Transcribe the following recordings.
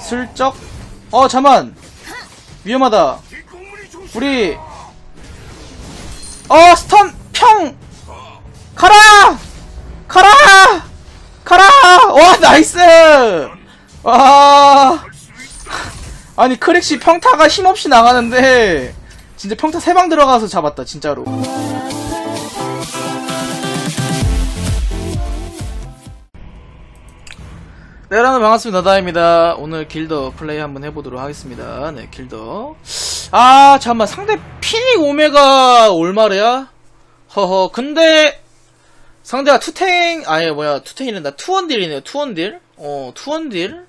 슬쩍? 어 잠만! 위험하다. 우리 어 스턴 평! 가라! 가라! 가라! 와 나이스! 와 아니 크릭시 평타가 힘없이 나가는데 진짜 평타 세 방 들어가서 잡았다 진짜로 네 여러분 반갑습니다. 나다입니다. 오늘 길더 플레이 한번 해보도록 하겠습니다. 네 길더. 아 잠깐만. 상대 피닉 오메가 올마르야? 허허. 근데 상대가 투탱 아니 뭐야. 투탱이란다. 투원딜이네요. 투원딜? 어 투원딜?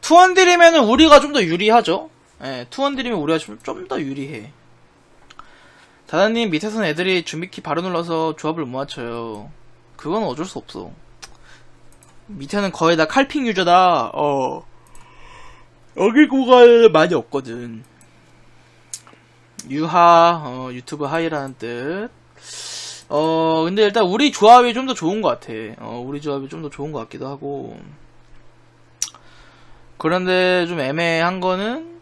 투원딜이면은 우리가 좀 더 유리하죠? 예 투원딜이면 우리가 좀 더 유리해. 다다님 밑에서는 애들이 준비키 바로 눌러서 조합을 못 맞춰요. 그건 어쩔 수 없어 밑에는 거의 다 칼핑 유저다. 어. 어기고갈 많이 없거든. 유하, 어, 유튜브 하이라는 뜻. 어, 근데 일단 우리 조합이 좀 더 좋은 것 같아. 어, 우리 조합이 좀 더 좋은 것 같기도 하고. 그런데 좀 애매한 거는,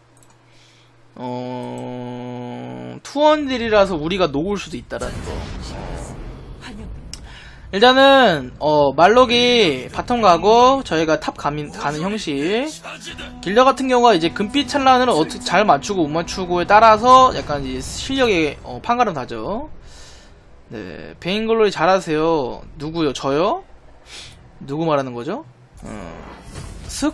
어, 투원딜이라서 우리가 녹을 수도 있다라는 거. 일단은 어 말록이 바텀 가고 저희가 탑 가민, 가는 형식. 길러 같은 경우가 이제 금빛 찬란을 어떻게 잘 맞추고 못 맞추고에 따라서 약간 이제 실력의 어, 판가름 다죠. 네 베인글로리 잘하세요. 누구요? 저요? 누구 말하는 거죠? 어, 슥?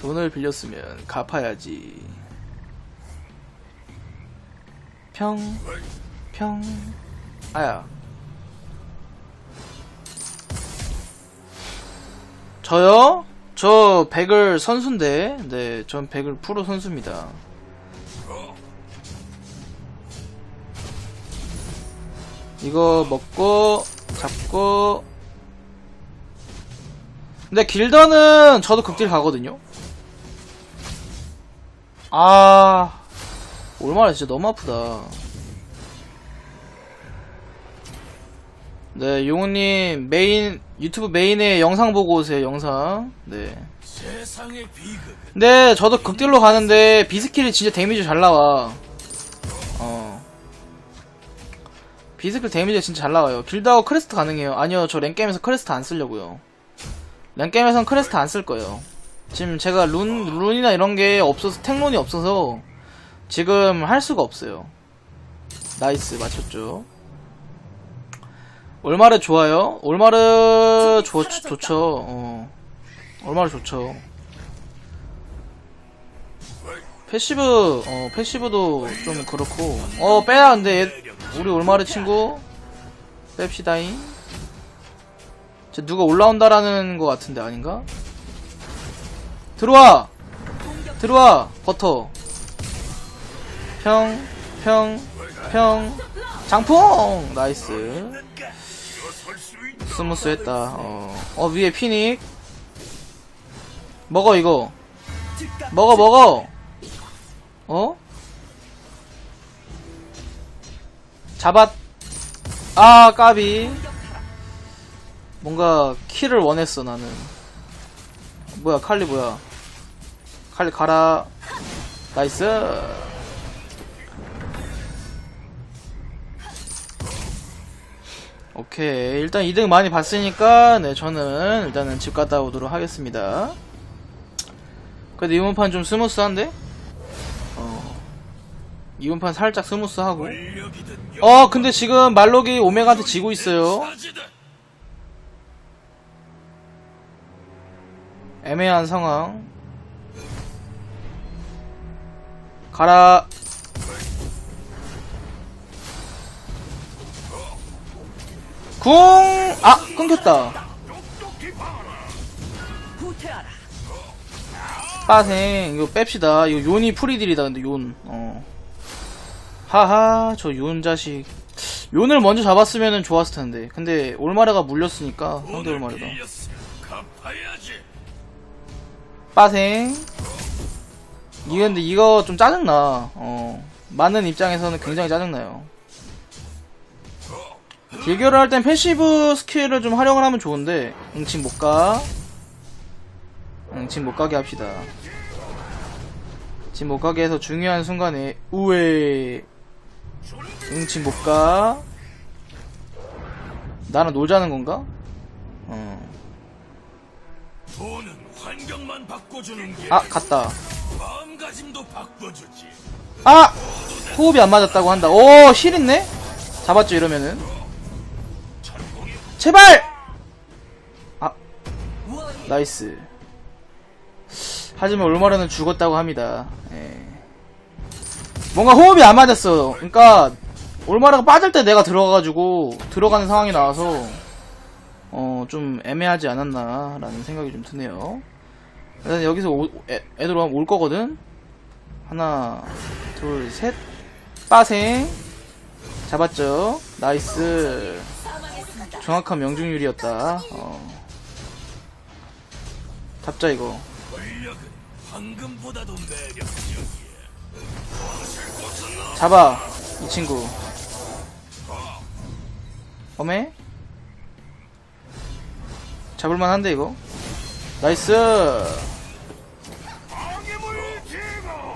돈을 빌렸으면 갚아야지. 평 평. 아야. 저요? 저 백을 선수인데, 네, 전 백을 프로 선수입니다. 이거 먹고, 잡고. 근데 길더는 저도 극딜 가거든요? 아, 얼마나 진짜 너무 아프다. 네, 용우님 메인 유튜브 메인에 영상 보고 오세요. 영상. 네. 네, 저도 극딜로 가는데 비스킬이 진짜 데미지 잘 나와. 어. 비스킬 데미지 진짜 잘 나와요. 길드하고 크레스트 가능해요. 아니요, 저 랭게임에서 크레스트 안 쓰려고요. 랭게임에선 크레스트 안 쓸 거예요. 지금 제가 룬, 룬이나 이런 게 없어서, 탱론이 없어서 지금 할 수가 없어요. 나이스, 맞췄죠. 올마르 좋아요? 올마르 좋, 좋죠. 어. 올마르 좋죠. 패시브, 어, 패시브도 좀 그렇고. 어, 빼야 근데 얘, 우리 올마르 친구 뺍시다잉. 쟤 누가 올라온다라는 거 같은데 아닌가? 들어와! 들어와! 버터. 평, 평, 평. 장풍! 나이스. 스무스했다. 어. 어 위에 피닉. 먹어 이거. 먹어 먹어. 어? 잡았. 아 까비. 뭔가 키를 원했어 나는. 뭐야 칼리 뭐야? 칼리 가라. 나이스. 오케이. 일단 2등 많이 봤으니까 네 저는 일단은 집 갔다 오도록 하겠습니다. 그래도 이번 판 좀 스무스한데? 어. 이번 판 살짝 스무스하고. 어 근데 지금 말록이 오메가한테 지고 있어요. 애매한 상황. 가라 궁! 아! 끊겼다. 빠생, 이거 뺍시다. 이거 요니 프리딜이다, 근데 용. 어. 하하, 저용 자식. 용을 먼저 잡았으면 좋았을 텐데. 근데 올마르가 물렸으니까, 상대 올마르가. 빠생. 이거 근데 이거 좀 짜증나. 어. 많은 입장에서는 굉장히 짜증나요. 딜교를 할 땐 패시브 스킬을 좀 활용을 하면 좋은데 응칭 못가 응, 집못 가게 합시다. 집못 가게 해서 중요한 순간에 우에 응, 집못 가. 나랑 놀자는 건가? 어. 아, 갔다. 아! 호흡이 안 맞았다고 한다. 오, 실 있네? 잡았죠, 이러면은. 제발! 아, 나이스. 하지만 올마르는 죽었다고 합니다. 예. 뭔가 호흡이 안 맞았어. 그러니까 올마르가 빠질 때 내가 들어가가지고 들어가는 상황이 나와서 어 좀 애매하지 않았나라는 생각이 좀 드네요. 일단 여기서 오- 애, 애들 올- 올 거거든. 하나, 둘, 셋. 빠생. 잡았죠. 나이스. 정확한 명중률이었다. 어. 잡자 이거. 잡아 이 친구. 어메? 잡을만한데 이거? 나이스!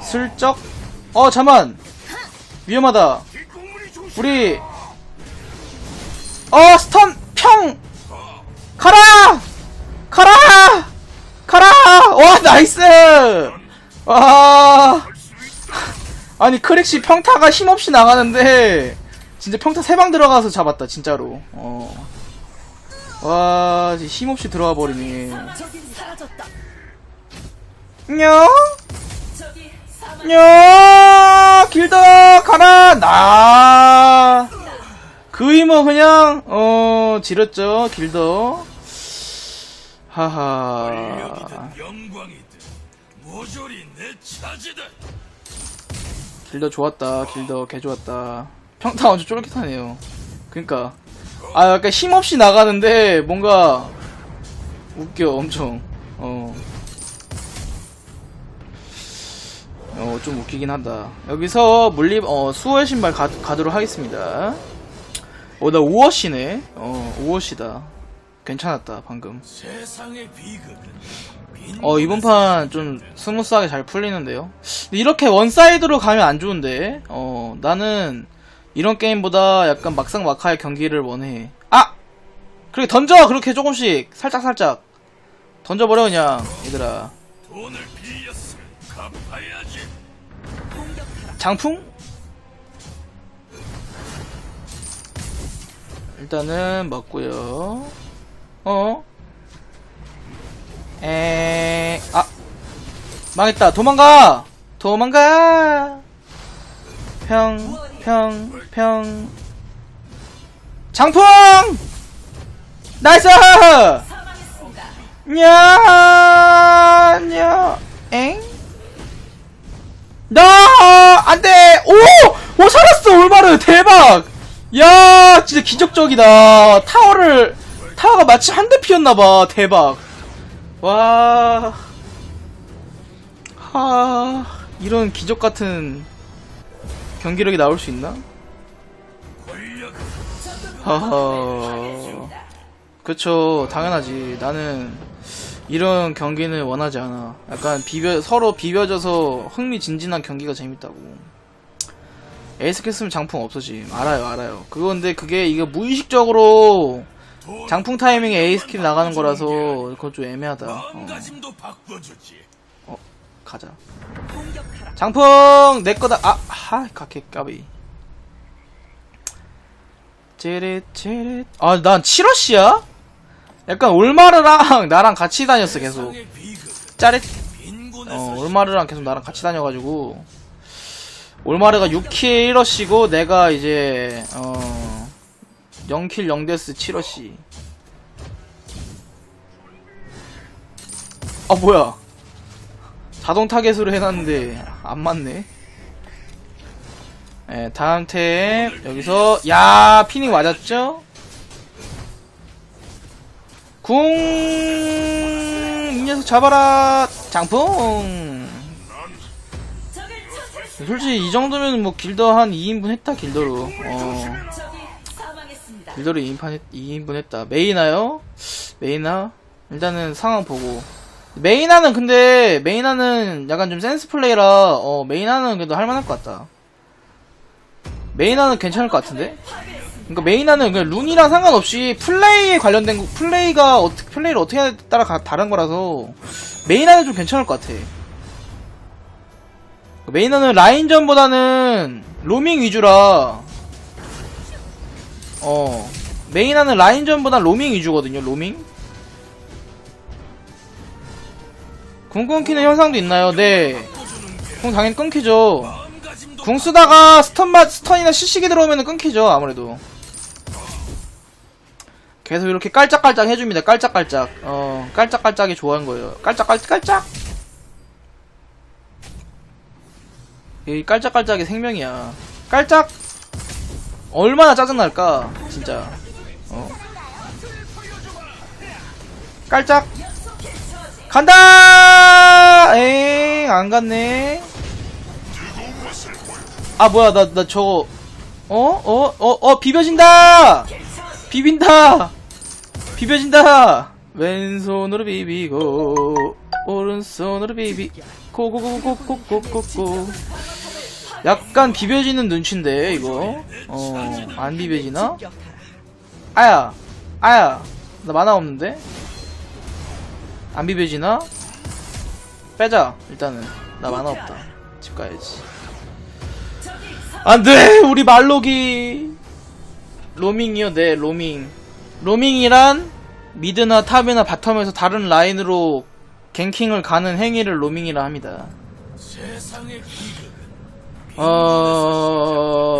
슬쩍? 어 잠만! 위험하다. 우리! 어 나이스! 와 아니 크릭시 평타가 힘없이 나가는데 진짜 평타 세 방 들어가서 잡았다 진짜로. 어. 와 힘없이 들어와 사라졌다. 안녕. 안녕 길더 가라! 나! 그이 뭐 그냥 어 지렸죠 길더 하하 모조리 내 차지다. 길더 좋았다 길더 개 좋았다 평타 완전 쫄깃하네요 그니까 아 약간 힘없이 나가는데 뭔가 웃겨 엄청 어. 어, 좀 웃기긴 한다. 여기서 물리, 어, 수호의 신발 가, 가도록 하겠습니다. 어, 나 5워시네. 어, 5워시다. 괜찮았다, 방금. 어, 이번 판 좀 스무스하게 잘 풀리는데요. 이렇게 원사이드로 가면 안 좋은데, 어, 나는 이런 게임보다 약간 막상 막하의 경기를 원해. 아! 그렇게 던져! 그렇게 조금씩. 살짝살짝. 던져버려, 그냥. 얘들아. 장풍? 일단은 먹고요. 어? 에, 아, 망했다. 도망가. 도망가. 평, 평, 평. 장풍. 나이스. 냐, 냐, 엥? 나, 안 돼! 오! 오, 살았어! 올마르! 대박! 야, 진짜 기적적이다. 타워를, 타워가 마치 한 대 피었나봐. 대박. 와. 하, 이런 기적 같은 경기력이 나올 수 있나? 하하. 그쵸, 당연하지. 나는 이런 경기는 원하지 않아. 약간 비벼, 서로 비벼져서 흥미진진한 경기가 재밌다고. 에이스 켰으면 장풍 없어지. 알아요, 알아요. 그건데 그게 이거 무의식적으로 돈 장풍 타이밍에 에이스 킬 나가는 거라서 그건 좀 애매하다. 어, 바꿔주지. 가자. 장풍 내 거다. 아, 하, 가케 까비. 제릿. 아, 난 7러시야? 약간 올마르랑 나랑 같이 다녔어 계속. 짜릿. 어, 올마르랑 계속 나랑 같이 다녀가지고 올마르가 6킬 1러시고 내가 이제 어 0킬 0데스 7러시. 아 뭐야? 자동 타겟으로 해놨는데 안 맞네. 예, 다음 템 여기서 야 피닝 맞았죠? 궁, 이 녀석 잡아라, 장풍. 솔직히 이 정도면 뭐 길더 한 2인분 했다, 길더로. 어, 사망했습니다. 길더로 2인판 했, 2인분 했다. 메이나요? 메이나? 일단은 상황 보고. 메이나는 근데 메이나는 약간 좀 센스 플레이라 어 메이나는 그래도 할만할 것 같다. 메이나는 괜찮을 것 같은데? 그러니까 메이나는 그냥 룬이랑 상관없이 플레이에 관련된 거, 플레이가 어떻게 플레이를 어떻게 하냐에 따라 가- 다른 거라서 메이나는 좀 괜찮을 것 같아. 메이나는 라인전보다는 로밍 위주라 어 메이나는 라인전보다 로밍 위주거든요. 로밍. 궁 끊기는 현상도 있나요? 네. 궁 당연히 끊기죠. 궁 쓰다가 스턴 맞 스턴이나 시식이 들어오면 끊기죠 아무래도 계속 이렇게 깔짝깔짝 해줍니다 깔짝깔짝 어 깔짝깔짝이 좋아하는 거예요 깔짝깔짝깔짝 이 깔짝깔짝이 생명이야 깔짝 얼마나 짜증날까 진짜 어 깔짝 간다 에잉 안 갔네 아 뭐야 나 나 저거 어? 어? 어? 어 비벼진다! 비빈다! 비벼진다! 왼손으로 비비고 오른손으로 비비 고고고고고고고고 약간 비벼지는 눈치인데 이거. 어 안 비벼지나? 아야 아야 나 만화 없는데? 안 비벼지나? 빼자 일단은. 나 만화 없다. 집 가야지. 안돼! 우리 말록이 로밍이요? 네 로밍. 로밍이란 미드나 탑이나 바텀에서 다른 라인으로 갱킹을 가는 행위를 로밍이라 합니다. 세상의 비극 어...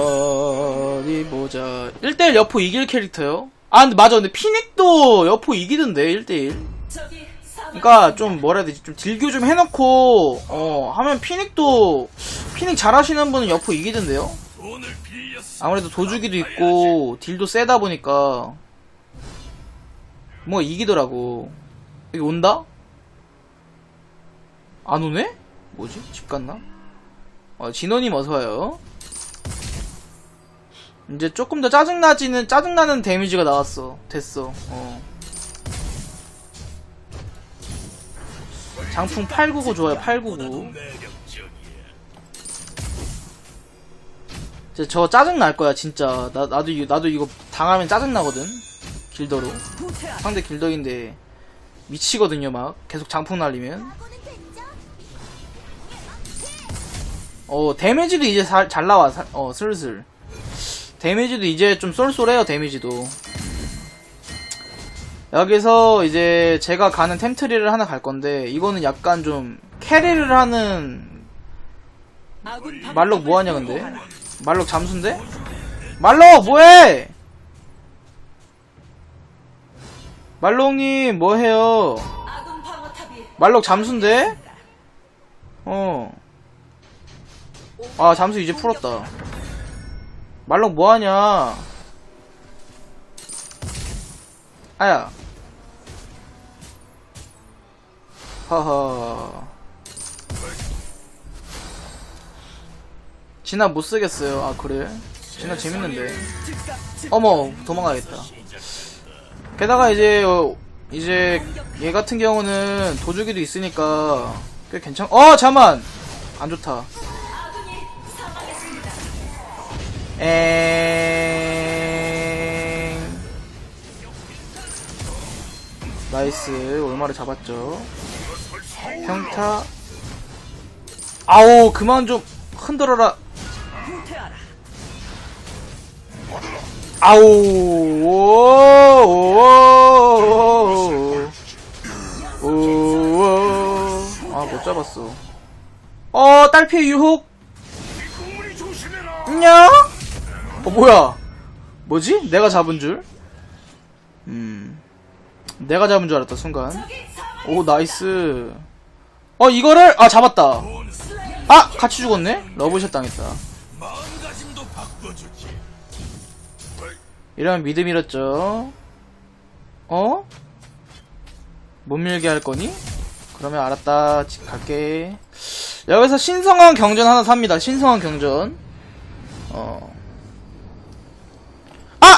어디 보자 1대1 여포 이길 캐릭터요? 아 근데 맞아 근데 피닉도 여포 이기던데 1대1 적이 사망. 그러니까 좀 뭐라 해야 되지 좀 딜교 좀 해놓고 어 하면 피닉도 피닉 잘하시는 분은 여포 이기던데요? 아무래도 도주기도 있고 딜도 세다 보니까 뭐 이기더라고 여기 온다? 안 오네? 뭐지? 집 갔나? 어, 진호님 어서와요. 이제 조금 더 짜증나지는 짜증나는 데미지가 나왔어. 됐어. 어. 장풍 899 좋아요 899 매력적이야 이제 저 짜증 날 거야 진짜. 나 나도 이 나도 이거 당하면 짜증 나거든. 길더로. 상대 길더인데 미치거든요 막. 계속 장풍 날리면 어 데미지도 이제 사- 잘 나와 사- 어 슬슬. 데미지도 이제 좀 쏠쏠해요 데미지도. 여기서 이제 제가 가는 템트리를 하나 갈 건데 이거는 약간 좀 캐리를 하는 말록 뭐하냐 근데. 말록 잠수인데? 말록 뭐해? 말록님 뭐해요? 말록 잠수인데? 어. 아 잠수 이제 풀었다. 말록 뭐하냐? 아야. 하하. 진아 못쓰겠어요. 아 그래? 진아 재밌는데. 어머 도망가야겠다. 게다가 이제 어, 이제 얘 같은 경우는 도주기도 있으니까 꽤 괜찮 어 잠만! 안 좋다 엥. 나이스. 올마를 잡았죠. 평타. 아오 그만 좀 흔들어라. 아오. 오오오오아못 잡았어. 어 딸피의 유혹. 안녕 어 뭐야? 뭐지? 내가 잡은 줄 음. 내가 잡은 줄 알았다 순간. 오 나이스. 어 이거를 아 잡았다. 아 같이 죽었네? 러브샷 당했다. 이러면 미드 밀었죠. 어? 못 밀게 할 거니? 그러면 알았다 집 갈게. 여기서 신성한 경전 하나 삽니다 신성한 경전. 어.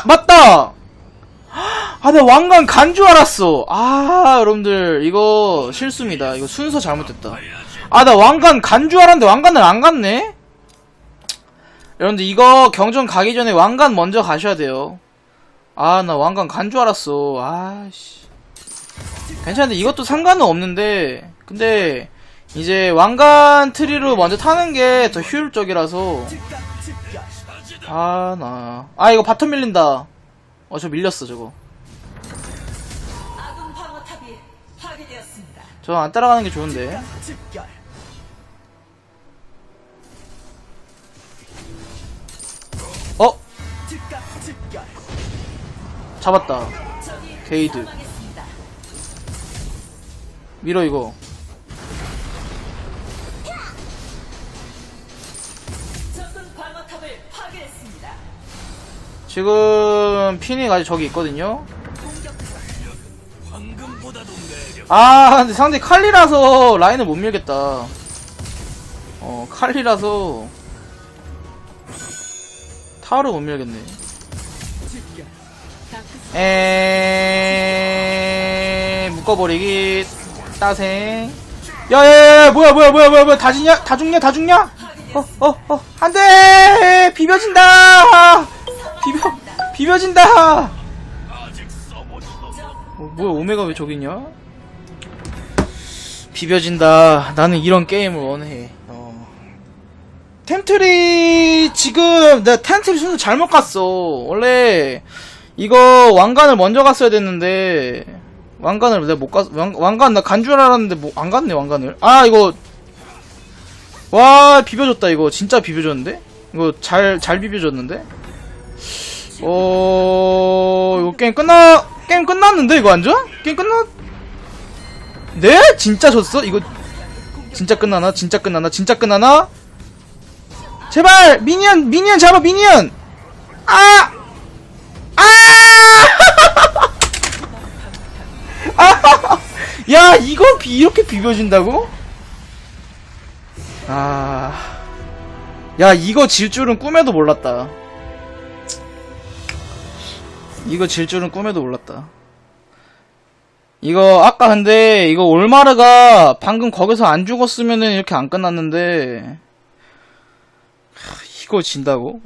아 맞다 아, 나 왕관 간 줄 알았어. 아, 여러분들, 이거 실수입니다. 이거 순서 잘못됐다. 아, 나 왕관 간 줄 알았는데 왕관을 안 갔네? 여러분들, 이거 경전 가기 전에 왕관 먼저 가셔야 돼요. 아, 나 왕관 간 줄 알았어. 아씨. 괜찮은데, 이것도 상관은 없는데, 근데, 이제 왕관 트리로 먼저 타는 게 더 효율적이라서. 아, 나. 아, 이거 바텀 밀린다. 어, 저 밀렸어, 저거. 저 안 따라가는 게 좋은데. 어? 잡았다. 게이드. 밀어, 이거. 지금, 피닉 아직 저기 있거든요. 아, 근데 상대 칼리라서 라인을 못 밀겠다. 어, 칼리라서. 타워를 못 밀겠네. 에 묶어버리기 따생 야야야 뭐야 뭐야 뭐야 뭐야 다 죽냐 다 죽냐 다 죽냐 어어어 안돼 비벼진다 비벼 비벼진다! 어, 뭐야 오메가 왜 저기 있냐? 비벼진다. 나는 이런 게임을 원해. 어. 템트리 지금 나 템트리 순서 잘못 갔어. 원래 이거 왕관을 먼저 갔어야 됐는데 왕관을 내가 못 갔, 왕, 왕관 나 간 줄 알았는데 뭐 안 갔네 왕관을. 아 이거. 와 비벼줬다 이거. 진짜 비벼줬는데? 이거 잘 잘 비벼줬는데 어 이거 게임 끝나 게임 끝났는데 이거 완전 게임 끝나 네 진짜 졌어 이거 진짜 끝나나 진짜 끝나나 진짜 끝나나 제발 미니언 미니언 잡아 미니언 아 아! 아! 야, 이거 비, 이렇게 비벼진다고? 아. 야, 이거 질 줄은 꿈에도 몰랐다. 이거 질 줄은 꿈에도 몰랐다. 이거, 아까 근데, 이거 올마르가 방금 거기서 안 죽었으면은 이렇게 안 끝났는데, 하, 이거 진다고?